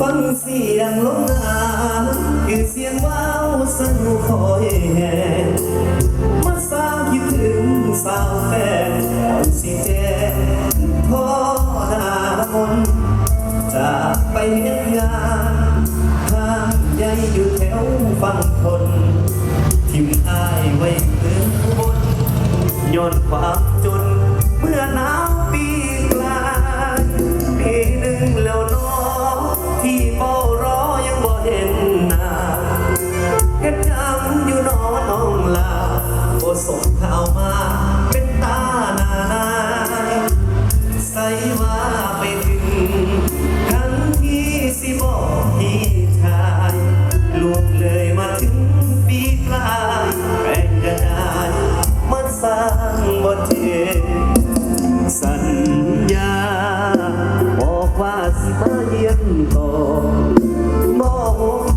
ฟังเสียงลมหนาวคือเสียงว้าวสนุกคอยแห่มาสร้างคิดถึงสาวแฟนสิแจ้งพ่อหน้ามนจากไปเฮ็ดงานทางใหญ่อยู่แถวฝั่งทนทิมอายไว้เพื่อนบนย้อนความจนเมื่อนา ลูกเลยมาถึงปีกลายแปลงกระดาษมาสร้างบทเพลงสัญญา บอกว่าสิมาเยี่ยมต่อบอก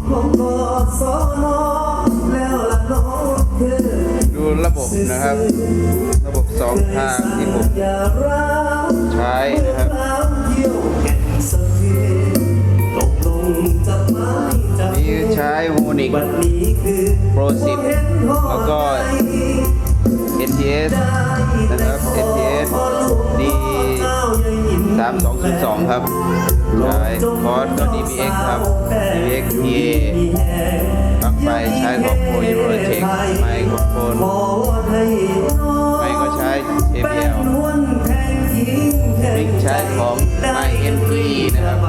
ของกอสอนอแล้วละน้องเธอดูระบบนะครับ ระบบสองทางที่ผมใช้นะครับ ช้โฮนิกวันนี้คือ Pro 10แล้วก็ NTS นะครับ NTS D 3202ครับใช้คอร์สกับ DBX ครับ DBX PA ปลั๊กไฟใช้ของ Pro Eurotech ไมโครโฟนไม่ก็ใช้ JBL มิกใช้ของ My NV นะครับ My NV M